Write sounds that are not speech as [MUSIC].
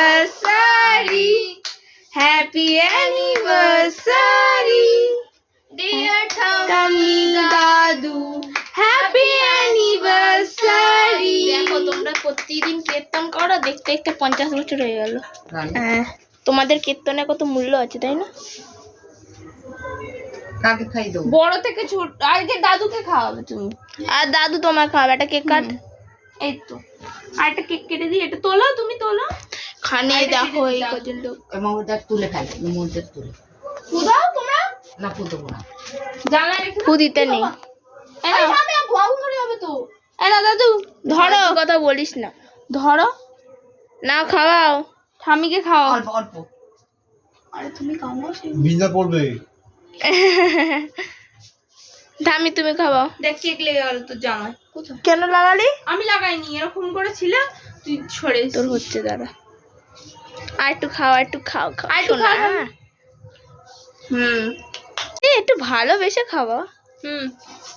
anniversary. Happy anniversary. Dear Tummy Dadu. Happy anniversary. দেখো তোমরা প্রতিদিন কীর্তন করো দেখতে দেখতে পঞ্চাশ বছর হয়ে গেল। হ্যাঁ। তোমাদের কীর্তনে কত মূল্য আছে তাই না? বড় থেকে ছোট আজকে দাদুকে খাওয়াবে তুমি। আর দাদু তোমার খাওয়াবে একটা কেক কাট। এই তো। আর একটা কেক কেটে দিই এটা তোলো। খানে আরেকটা দেখো এই। কদিন লোক মমতা তুলে খাই মমতা তুলে। ফুদাও তোমরা? না পুঁতবো না। জানলায় রেখে ফু দিতে নেই। এই না আমি ভয় করে হবে তো। এ না দাদু ধরো। কথা বলিস না। ধরো। না খাওয়াও। ঠামিকে খাওয়াও। অল্প অল্প। আরে তুমি সেই বিনা পড়বে। [LAUGHS] ধামি তুমি খাওয়াও। দেখ কেক লেগে গেল তোর জামায়। কোথায়? কেন লাগালি? আমি লাগাইনি এরকম করেছিল তুই ছড়ে তোর হচ্ছে দাদা। আর একটু খাও আর একটু খাও খাও আর একটু শোনা। খাও, খাও। হুম একটু ভালোবেসে খাওয়া হুম